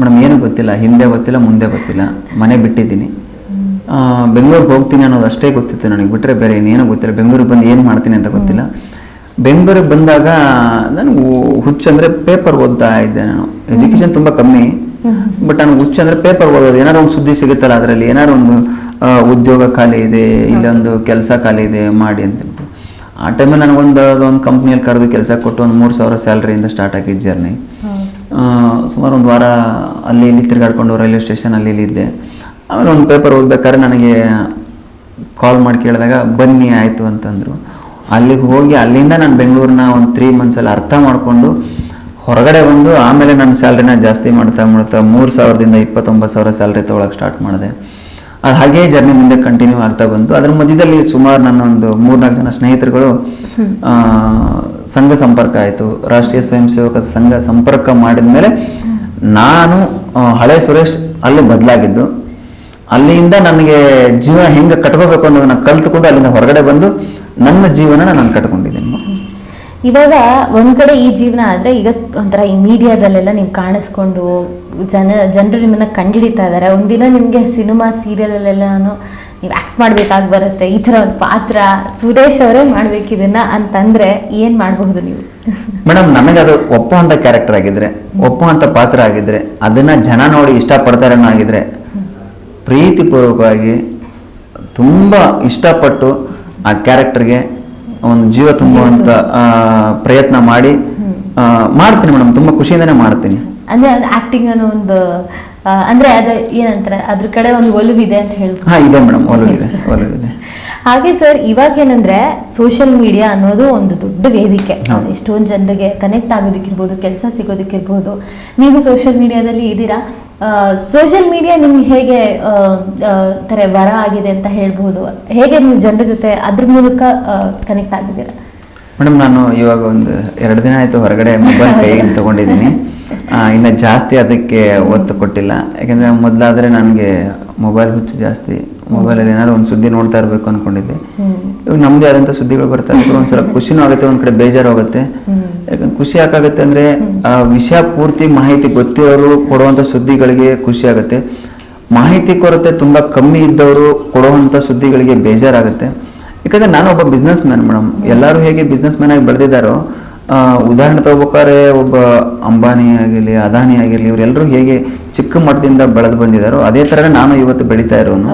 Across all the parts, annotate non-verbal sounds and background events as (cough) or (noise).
Madam, ಏನು ಗೊತ್ತಿಲ್ಲ. ಹಿಂದೆ ಗೊತ್ತಿಲ್ಲ, ಮುಂದೆ ಗೊತ್ತಿಲ್ಲ. ಮನೆ ಬಿಟ್ಟಿದ್ದೀನಿ. ಬೆಂಗಳೂರಿಗೆ ಹೋಗ್ತೀನಿ ಅನ್ನೋದು ಅಷ್ಟೇ ಗೊತ್ತಿತ್ತು ನನಗೆ. ಬಿಟ್ಟರೆ ಬೇರೆ ಇನ್ನೇನು ಗೊತ್ತಿಲ್ಲ. ಬೆಂಗಳೂರಿಗೆ ಬಂದು ಏನು ಮಾಡ್ತೀನಿ ಅಂತ ಗೊತ್ತಿಲ್ಲ. ಬೆಂಗಳೂರಿಗೆ ಬಂದಾಗ ನನಗೆ ಹುಚ್ಚು ಅಂದರೆ ಪೇಪರ್ ಓದ್ತಾ ಇದ್ದೆ ನಾನು. ಎಜುಕೇಷನ್ ತುಂಬ ಕಮ್ಮಿ. ಬಟ್ ನನಗೆ ಹುಚ್ಚು ಅಂದರೆ ಪೇಪರ್ ಓದೋದು. ಏನಾರು ಒಂದು ಸುದ್ದಿ ಸಿಗುತ್ತಲ್ಲ ಅದರಲ್ಲಿ. ಏನಾರು ಒಂದು ಉದ್ಯೋಗ ಖಾಲಿ ಇದೆ ಇಲ್ಲೊಂದು ಕೆಲಸ ಖಾಲಿ ಇದೆ, ಮಾಡಿ ಅಂತ ಆ ಟೈಮಲ್ಲಿ ನನಗೊಂದು ಒಂದು ಕಂಪ್ನಿಯಲ್ಲಿ ಕರೆದು ಕೆಲಸ ಕೊಟ್ಟು ಒಂದು ಮೂರು ಸಾವಿರ ಸ್ಯಾಲ್ರಿಯಿಂದ ಸ್ಟಾರ್ಟ್ ಆಗಿದ್ದು ಜರ್ನಿ ಸುಮಾರು ಒಂದು ವಾರ ಅಲ್ಲಿ ಇಲ್ಲಿ ತಿರುಗಾಡ್ಕೊಂಡು ರೈಲ್ವೆ ಸ್ಟೇಷನ್ ಅಲ್ಲಿ ಇಲ್ಲಿ ಇದ್ದೆ. ಆಮೇಲೆ ಒಂದು ಪೇಪರ್ ಓದ್ಬೇಕಾದ್ರೆ ನನಗೆ ಕಾಲ್ ಮಾಡಿ ಕೇಳಿದಾಗ, ಬನ್ನಿ ಆಯಿತು ಅಂತಂದರು. ಅಲ್ಲಿಗೆ ಹೋಗಿ ಅಲ್ಲಿಂದ ನಾನು ಬೆಂಗಳೂರನ್ನ ಒಂದು ತ್ರೀ ಮಂತ್ಸಲ್ಲಿ ಅರ್ಥ ಮಾಡಿಕೊಂಡು ಹೊರಗಡೆ ಬಂದು ಆಮೇಲೆ ನನ್ನ ಸ್ಯಾಲ್ರಿನ ಜಾಸ್ತಿ ಮಾಡ್ತಾ ಮಾಡ್ತಾ ಮೂರು ಸಾವಿರದಿಂದ ಇಪ್ಪತ್ತೊಂಬತ್ತು ಸಾವಿರ ಸ್ಯಾಲ್ರಿ ತೊಗೊಳಕ್ಕೆ ಸ್ಟಾರ್ಟ್ ಮಾಡಿದೆ. ಅದು ಹಾಗೆ ಜರ್ನಿ ಮುಂದೆ ಕಂಟಿನ್ಯೂ ಆಗ್ತಾ ಬಂತು. ಅದ್ರ ಮಧ್ಯದಲ್ಲಿ ಸುಮಾರು ನನ್ನ ಒಂದು ಮೂರ್ನಾಲ್ಕು ಜನ ಸ್ನೇಹಿತರುಗಳು ಆ, ಸಂಘ ಸಂಪರ್ಕ ಆಯಿತು. ರಾಷ್ಟ್ರೀಯ ಸ್ವಯಂ ಸೇವಕ ಸಂಘ ಸಂಪರ್ಕ ಮಾಡಿದ ಮೇಲೆ ನಾನು ಹಳೆ ಸುರೇಶ್ ಅಲ್ಲಿ ಬದಲಾಗಿದ್ದು. ಅಲ್ಲಿಂದ ನನಗೆ ಜೀವನ ಹೆಂಗೆ ಕಟ್ಕೋಬೇಕು ಅನ್ನೋದನ್ನ ಕಲ್ತ್ಕೊಂಡು ಅಲ್ಲಿಂದ ಹೊರಗಡೆ ಬಂದು ನನ್ನ ಜೀವನ ನಾನು ಕಟ್ಕೊಂಡಿದ್ದೀನಿ. ಇವಾಗ ಒಂದ್ ಕಡೆ ಈ ಜೀವನ ಆದ್ರೆ ಈಗ ಒಂಥರ ಈ ಮೀಡಿಯಾದಲ್ಲೆಲ್ಲ ನೀವು ಕಾಣಿಸ್ಕೊಂಡು ಜನ, ಜನರು ನಿಮ್ಮನ್ನ ಕಂಡಿಡಿತಾ ಇದ್ದಾರೆ ಒಂದಿನ ನಿಮ್ಗೆ ಸಿನಿಮಾ ಸೀರಿಯಲ್ ಅಲ್ಲೆಲ್ಲಾನು ನೀವು ಆಕ್ಟ್ ಮಾಡ್ಬೇಕಾಗಿ ಬರುತ್ತೆ. ಈ ತರ ಒಂದು ಪಾತ್ರ ಸುರೇಶ್ ಅವರೇ ಮಾಡ್ಬೇಕು ಇದನ್ನ ಅಂತಂದ್ರೆ ಏನ್ ಮಾಡಬಹುದು ನೀವು? (laughs) ಮೇಡಮ್ ಅದು ಅಂತ ಕ್ಯಾರೆಕ್ಟರ್ ಆಗಿದ್ರೆ ಅಂತ ಪಾತ್ರ ಆಗಿದ್ರೆ, ಅದನ್ನ ಜನ ನೋಡಿ ಇಷ್ಟಪಡ್ತಾರೆ ಅನ್ನೋ ಆಗಿದ್ರೆ ಪ್ರೀತಿಪೂರ್ವಕವಾಗಿ ತುಂಬ ಇಷ್ಟಪಟ್ಟು ಆ ಕ್ಯಾರೆಕ್ಟರ್ಗೆ ಒಂದು ಜೀವ ತುಂಬುವಂತ ಪ್ರಯತ್ನ ಮಾಡಿ ಮಾಡ್ತೀನಿ ಮೇಡಮ್ ತುಂಬಾ ಖುಷಿಯಿಂದನೇ ಮಾಡ್ತೀನಿ. ಅಂದ್ರೆ ಅದು ಆಕ್ಟಿಂಗ್ ಅನ್ನೋ ಒಂದು ಅಂದ್ರೆ ಅದು ಏನಂತಾರೆ ಅದ್ರ ಕಡೆ ಒಂದು ಒಲವಿದೆ ಅಂತ ಹೇಳಿ ಹಾ ಇದೆ ಮೇಡಮ್ ಒಲವಿದೆ ಒಲವಿದೆ. (laughs) ಹಾಗೆ ಸರ್ ಇವಾಗ ಏನಂದ್ರೆ ಸೋಷಿಯಲ್ ಮೀಡಿಯಾ ಅನ್ನೋದು ಒಂದು ದೊಡ್ಡ ವೇದಿಕೆ. ಎಷ್ಟೊಂದು ಜನರಿಗೆ ಕನೆಕ್ಟ್ ಆಗೋದಕ್ಕಿರ್ಬೋದು ಕೆಲಸ ಸಿಗೋದಕ್ಕಿರ್ಬೋದು. ನೀವು ಸೋಷಿಯಲ್ ಮೀಡಿಯಾದಲ್ಲಿ ಇದ್ದೀರಾ? ಸೋಷಿಯಲ್ ಮೀಡಿಯಾ ನಿಮ್ಗೆ ಹೇಗೆ ತರ ವರ ಆಗಿದೆ ಅಂತ ಹೇಳ್ಬೋದು. ಹೇಗೆ ನೀವು ಜನರ ಜೊತೆ ಅದ್ರ ಮೂಲಕ ಕನೆಕ್ಟ್ ಆಗಿದ್ದೀರಾ? ಮೇಡಮ್ ನಾನು ಇವಾಗ ಒಂದು ಎರಡು ದಿನ ಆಯಿತು ಹೊರಗಡೆ ಮೊಬೈಲ್ ಕೈಯಲ್ಲಿ ತೊಗೊಂಡಿದ್ದೀನಿ. ಇನ್ನು ಜಾಸ್ತಿ ಅದಕ್ಕೆ ಒತ್ತು ಕೊಟ್ಟಿಲ್ಲ. ಯಾಕೆಂದರೆ ಮೊದಲಾದರೆ ನನಗೆ ಮೊಬೈಲ್ ಹುಚ್ಚು ಜಾಸ್ತಿ ಮೊಬೈಲಲ್ಲಿ ಏನಾದ್ರು ಒಂದು ಸುದ್ದಿ ನೋಡ್ತಾ ಇರಬೇಕು ಅನ್ಕೊಂಡಿದ್ದೆ. ಇವಾಗ ನಮ್ದೇ ಆದಂಥ ಸುದ್ದಿಗಳು ಬರ್ತಾ ಇದ್ರು ಒಂದ್ಸಲ ಖುಷಿನೂ ಆಗುತ್ತೆ, ಒಂದು ಕಡೆ ಬೇಜಾರು ಆಗುತ್ತೆ ಯಾಕಂದ್ರೆ ಖುಷಿ ಯಾಕಾಗುತ್ತೆ ಅಂದರೆ ಆ ವಿಷಯ ಪೂರ್ತಿ ಮಾಹಿತಿ ಗೊತ್ತಿರೋರು ಕೊಡುವಂಥ ಸುದ್ದಿಗಳಿಗೆ ಖುಷಿ ಆಗುತ್ತೆ. ಮಾಹಿತಿ ಕೊರತೆ ತುಂಬ ಕಮ್ಮಿ ಇದ್ದವರು ಕೊಡುವಂಥ ಸುದ್ದಿಗಳಿಗೆ ಬೇಜಾರಾಗುತ್ತೆ. ಯಾಕಂದ್ರೆ ನಾನು ಒಬ್ಬ ಬಿಸ್ನೆಸ್ ಮ್ಯಾನ್ ಮೇಡಮ್ ಎಲ್ಲರೂ ಹೇಗೆ ಬಿಸ್ನೆಸ್ ಮ್ಯಾನ್ ಆಗಿ ಬೆಳೆದಿದ್ದಾರೋ ಉದಾಹರಣೆ ತಗೋಬೇಕಾದ್ರೆ ಒಬ್ಬ ಅಂಬಾನಿ ಆಗಿರಲಿ, ಅದಾನಿ ಆಗಿರಲಿ ಇವರೆಲ್ಲರೂ ಹೇಗೆ ಚಿಕ್ಕ ಮಟ್ಟದಿಂದ ಬೆಳೆದು ಬಂದಿದ್ದಾರೋ, ಅದೇ ಥರನೇ ನಾನು ಇವತ್ತು ಬೆಳೀತಾ ಇರೋನು.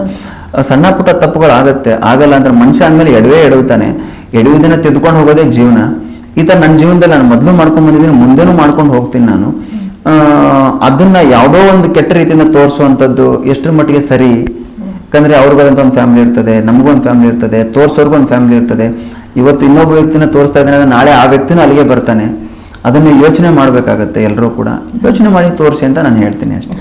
ಸಣ್ಣ ಪುಟ್ಟ ತಪ್ಪುಗಳಾಗುತ್ತೆ. ಆಗಲ್ಲ ಅಂದ್ರೆ ಮನುಷ್ಯ ಅಂದಮೇಲೆ ಎಡವೇ ಎಡವುತ್ತಾನೆ ಎಡವಿದನ್ನ ತೆಗೆದುಕೊಂಡು ಹೋಗೋದೇ ಜೀವನ. ಈ ಥರ ನನ್ನ ಜೀವನದಲ್ಲಿ ನಾನು ಮೊದಲು ಮಾಡ್ಕೊಂಡು ಬಂದಿದ್ದೀನಿ, ಮುಂದೆನೂ ಮಾಡ್ಕೊಂಡು ಹೋಗ್ತೀನಿ ನಾನು. ಅದನ್ನ ಯಾವುದೋ ಒಂದು ಕೆಟ್ಟ ರೀತಿಯಿಂದ ತೋರಿಸುವಂಥದ್ದು ಎಷ್ಟರ ಮಟ್ಟಿಗೆ ಸರಿ? ಯಾಕಂದ್ರೆ ಅವ್ರಿಗಾದಂಥ ಒಂದು ಫ್ಯಾಮಿಲಿ ಇರ್ತದೆ, ನಮಗೂ ಒಂದು ಫ್ಯಾಮಿಲಿ ಇರ್ತದೆ, ತೋರಿಸೋರ್ಗೂ ಒಂದು ಫ್ಯಾಮಿಲಿ ಇರ್ತದೆ. ಇವತ್ತು ಇನ್ನೊಬ್ಬ ವ್ಯಕ್ತಿನ ತೋರಿಸ್ತಾ ಇದ್ದಾನೆ ನಾಳೆ ಆ ವ್ಯಕ್ತಿನೂ ಅಲ್ಲಿಗೆ ಬರ್ತಾನೆ. ಅದನ್ನು ಯೋಚನೆ ಮಾಡಬೇಕಾಗತ್ತೆ ಎಲ್ಲರೂ ಕೂಡ. ಯೋಚನೆ ಮಾಡಿ ತೋರಿಸಿ ಅಂತ ನಾನು ಹೇಳ್ತೀನಿ ಅಷ್ಟೇ.